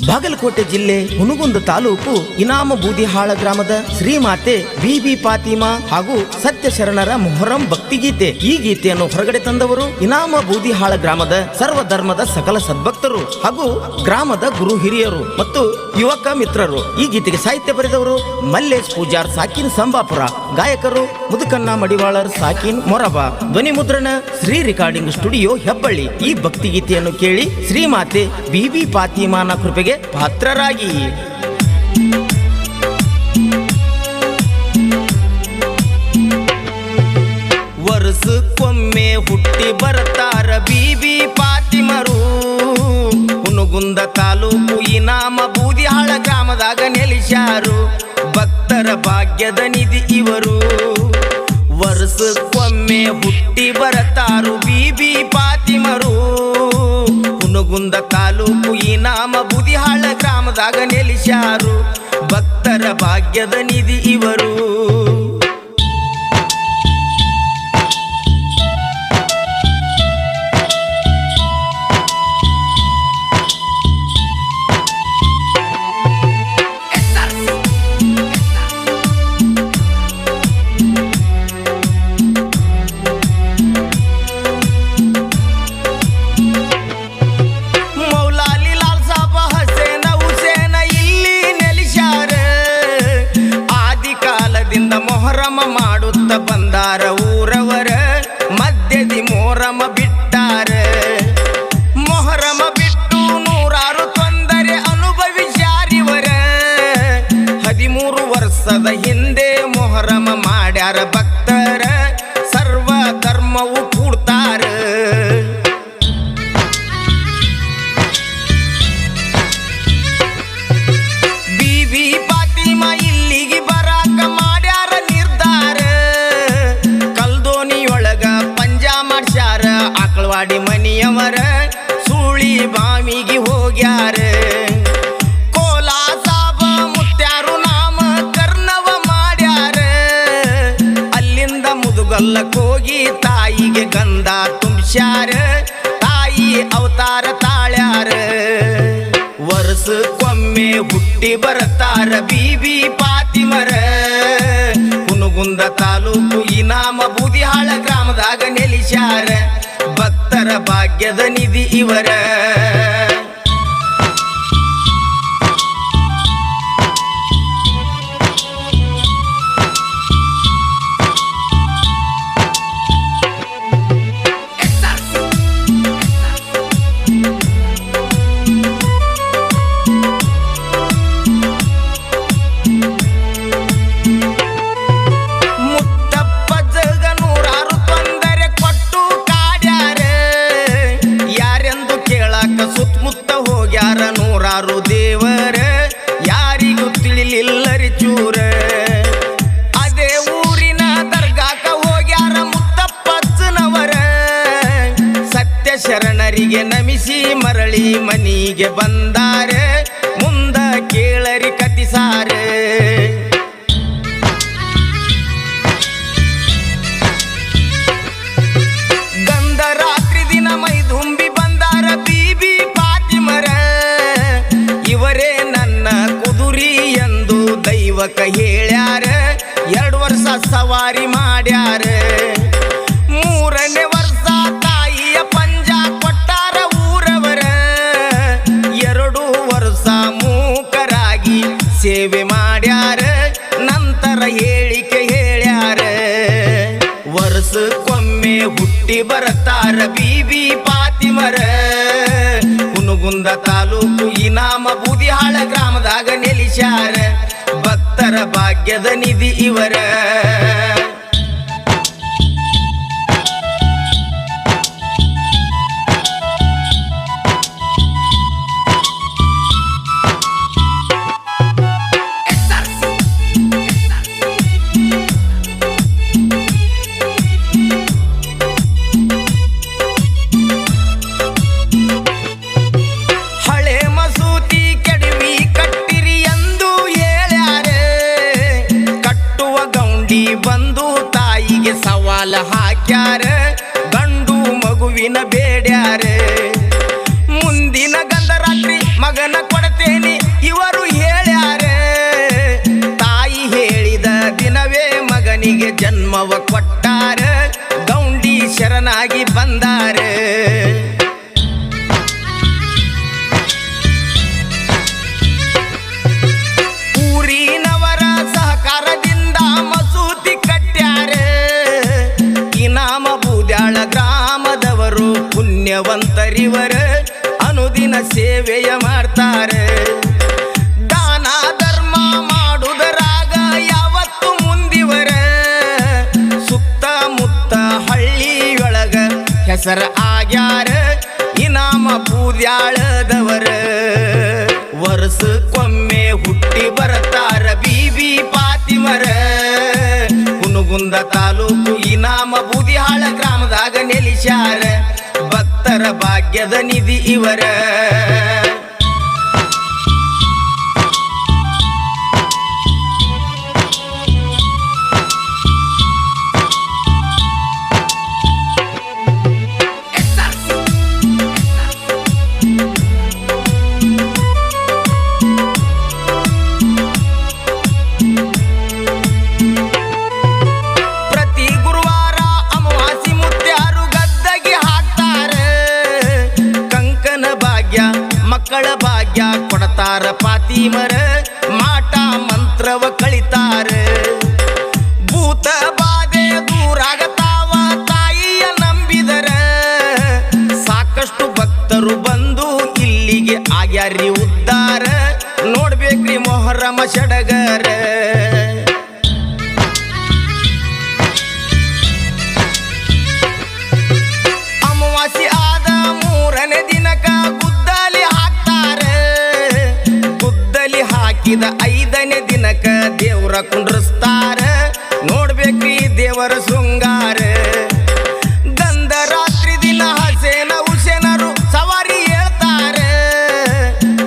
ಬಾಗಲಕೋಟೆ ಜಿಲ್ಲೆ ಹುನಗುಂದ ತಾಲೂಕು ಇನಾಮ ಬೂದಿಹಾಳ ಗ್ರಾಮದ ಶ್ರೀಮಾತೆ ಬಿಬಿ ಪಾತಿಮಾ ಹಾಗೂ ಸತ್ಯ ಶರಣರ ಮೊಹರಂ ಭಕ್ತಿಗೀತೆ ಈ ಗೀತೆಯನ್ನು ಹೊರಗಡೆ ತಂದವರು ಇನಾಮ ಬೂದಿಹಾಳ ಗ್ರಾಮದ ಸರ್ವ ಧರ್ಮದ ಸಕಲ ಸದ್ಭಕ್ತರು ಹಾಗೂ ಗ್ರಾಮದ ಗುರು ಹಿರಿಯರು ಮತ್ತು ಯುವಕ ಮಿತ್ರರು. ಈ ಗೀತೆಗೆ ಸಾಹಿತ್ಯ ಬರೆದವರು ಮಲ್ಲೇಶ್ ಪೂಜಾರ್ ಸಾಕಿನ್ ಸಂಬಾಪುರ, ಗಾಯಕರು ಮುದುಕನ್ನ ಮಡಿವಾಳರ್ ಸಾಕಿನ್ ಮೊರಬ, ಧ್ವನಿ ಮುದ್ರಣ ಶ್ರೀ ರೆಕಾರ್ಡಿಂಗ್ ಸ್ಟುಡಿಯೋ ಹೆಬ್ಬಳ್ಳಿ. ಈ ಭಕ್ತಿ ಗೀತೆಯನ್ನು ಕೇಳಿ ಶ್ರೀಮಾತೆ ಬಿಬಿ ಪಾತಿಮಾನ ಕೃಪೆಗೆ ಪಾತ್ರರಾಗಿ ವರ್ಷಕ್ಕೊಮ್ಮೆ ಹುಟ್ಟಿ ಬರ್ತಾರ ಬಿಬಿ ಪಾತಿಮರು. ಹುನಗುಂದ ತಾಲೂಕು ಇನಾಮ ಬೂದಿಹಾಳ ಗ್ರಾಮದಾಗ ನೆಲೆಸಾರು ಭಕ್ತರ ಭಾಗ್ಯದ ನಿಧಿ ಇವರು. ವರ್ಷಕ್ಕೊಮ್ಮೆ ಹುಟ್ಟಿ ಬರತಾರು ಬಿಬಿ ಫಾತಿಮರು ಹುನಗುಂದ ತಾಲೂಕು ಈ ನಾಮ ಬುದಿಹಾಳ ಗ್ರಾಮದಾಗ ನೆಲೆಸ್ಯಾರು. ಭಕ್ತರ ಭಾಗ್ಯದ ನಿಧಿ ಇವರು. i of the hint. ಹೋಗಿ ತಾಯಿಗೆ ಗಂಧ ತುಂಬ್ಸ್ಯಾರ. ತಾಯಿ ಅವತಾರ ತಾಳ್ಯಾರ. ವರ್ಷಕ್ಕೊಮ್ಮೆ ಹುಟ್ಟಿ ಬರ್ತಾರ ಬಿಬಿ ಪಾತಿಮರ. ಕುನುಗುಂದ ತಾಲೂಕು ಇನಾಮ ಬೂದಿಹಾಳ ಗ್ರಾಮದಾಗ ನೆಲಿಸ್ಯಾರ. ಭಕ್ತರ ಭಾಗ್ಯದ ನಿಧಿ ಇವರ. ಶರಣರಿಗೆ ನಮಿಸಿ ಮರಳಿ ಮನಿಗೆ ಬಂದಾರೆ, ಮುಂದ ಕೇಳರಿ ಕತಿಸಾರೆ ಗಂಧ ರಾತ್ರಿ ದಿನ ಮೈ ದುಂಬಿ ಬಂದಾರ ಬೀಬಿ ಫಾತಿಮರ ಇವರೇ ನನ್ನ ಕುದುರಿ ಎಂದು ದೈವಕ ಹೇಳ್ಯಾರ, ಎರಡು ವರ್ಷ ಸವಾರಿ ಮಾಡ್ಯಾರ. ಬರ್ತಾರ ಬಿ ಪಾತಿಮರ. ಕುನುಗುಂದ ತಾಲೂಕು ಇನಾಮ ಬೂದಿಹಾಳ ಗ್ರಾಮದಾಗ ನೆಲೆಸ್ಯಾರ. ಭಕ್ತರ ಭಾಗ್ಯದ ನಿಧಿ ಇವರ. வந்தாரு ಊರಿನವರ ಸಹಕಾರದಿಂದ ಮಸೂತಿ ಕಟ್ಟ್ಯಾರೆ. ಇನಾಮ ಬೂದ್ಯಾಳ ಗ್ರಾಮದವರು ಪುಣ್ಯವಂತರಿವರು. ಅನುದಿನ ಸೇವೆಯ ಮಾಡ್ತಾರೆ. ಹೆಸರ ಆಗ್ಯಾರ? ಇನಾಮ ಪೂದ್ಯಾಳದವರ ವರ್ಷಕ್ಕೊಮ್ಮೆ ಹುಟ್ಟಿ ಬರತಾರ ಬಿ ಪಾತಿಮರ. ಕುನುಗುಂದ ತಾಲೂಕು ಇನಾಮ ಬೂದಿಹಾಳ ಗ್ರಾಮದಾಗ ನೆಲೆಸ್ಯಾರ. ಭಕ್ತರ ಭಾಗ್ಯದ ನಿಧಿ ಇವರ. ಪಾತಿಮರ ಮಾಟ ಮಂತ್ರವ ಕಳಿತಾರ. ಭೂತ ಬಾಧೆ ದೂರಾಗತಾವ ತಾಯಿಯ ನಂಬಿದರ. ಸಾಕಷ್ಟು ಭಕ್ತರು ಬಂದು ಇಲ್ಲಿಗೆ ಆಗ್ಯಾರ್ರಿ ಉದ್ದಾರ. ನೋಡ್ಬೇಕ್ರಿ ಮೊಹರಮ ಸಡಗರ ಕುಂಡ್ರಸ್ತಾರ, ನೋಡ್ಬೇಕ್ರಿ ದೇವರ ಶೃಂಗಾರ. ಗಂಧ ರಾತ್ರಿ ದಿನ ಹಸೇನ ಹುಸೇನರು ಸವಾರಿ ಹೇಳ್ತಾರ.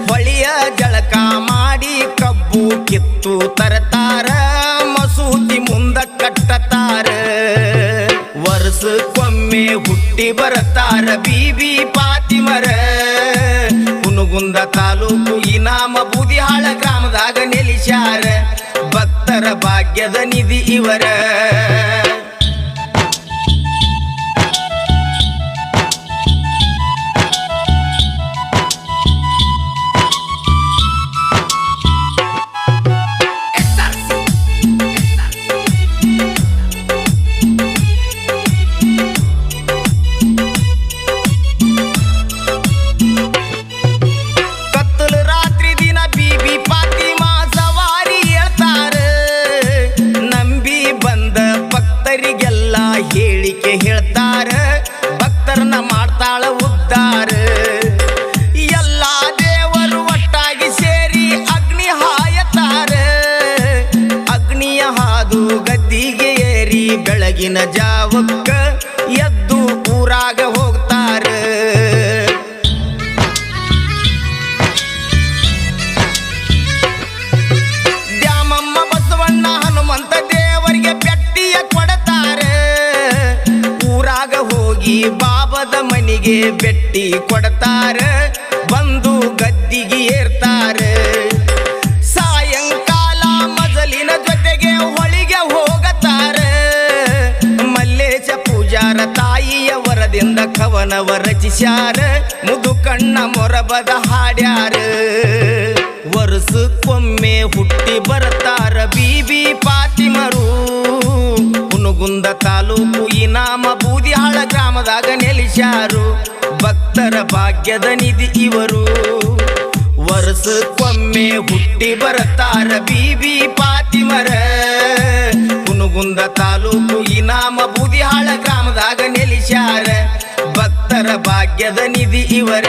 ಬಳಿಯ ಜಳಕ ಮಾಡಿ ಕಬ್ಬು ಕಿತ್ತು ತರತಾರ, ಮಸೂತಿ ಮುಂದ ಕಟ್ಟತಾರ. ವರ್ಷಕ್ಕೊಮ್ಮೆ ಹುಟ್ಟಿ ಬರತಾರ ಬೀಬಿ ಪಾತಿಮರ. ಕುನುಗುಂದ ತಾಲೂಕು ಇನಾಮ ಭಾಗ್ಯದ ನಿಧಿ ಇವರ. ಗದ್ದಿಗೆ ಏರಿ ಬೆಳಗಿನ ಜಾವಕ್ಕ ಎದ್ದು ಊರಾಗ ಹೋಗ್ತಾರ. ದ್ಯಾಮಮ್ಮ ಬಸವಣ್ಣ ಹನುಮಂತ ದೇವರಿಗೆ ಬೆಟ್ಟಿಯ ಕೊಡತಾರೆ. ಊರಾಗ ಹೋಗಿ ಬಾಬದ ಮನಿಗೆ ಬೆಟ್ಟಿ ಕೊಡತಾರ. ಬಂದು ಗದ್ದಿಗೆ ಏರ್ತಾರೆ. ವರದಿಂದ ಕವನವ ರಚಿಸ್ಯಾರ, ಮುದು ಕಣ್ಣ ಮೊರಬದ ಹಾಡ್ಯಾರ. ವರ್ಷಕ್ಕೊಮ್ಮೆ ಹುಟ್ಟಿ ಬರ್ತಾರ ಬೀಬಿ ಪಾತಿಮರು. ಹುನುಗುಂದ ತಾಲೂಕು ಇನಾಮ ಬೂದಿಹಾಳ ಗ್ರಾಮದಾಗ ನೆಲೆಸ್ಯಾರು. ಭಕ್ತರ ಭಾಗ್ಯದ ನಿಧಿ ಇವರು. ವರ್ಷಕ್ಕೊಮ್ಮೆ ಹುಟ್ಟಿ ಬರ್ತಾರ ಬೀಬಿ ಪಾತಿಮರ. ಹುನಗುಂದ ತಾಲೂಕು ಇನಾಮ ಬೂದಿಹಾಳ ಗ್ರಾಮದಾಗ ನೆಲೆಸ್ಯಾರ. ಭಕ್ತರ ಭಾಗ್ಯದ ನಿಧಿ ಇವರ.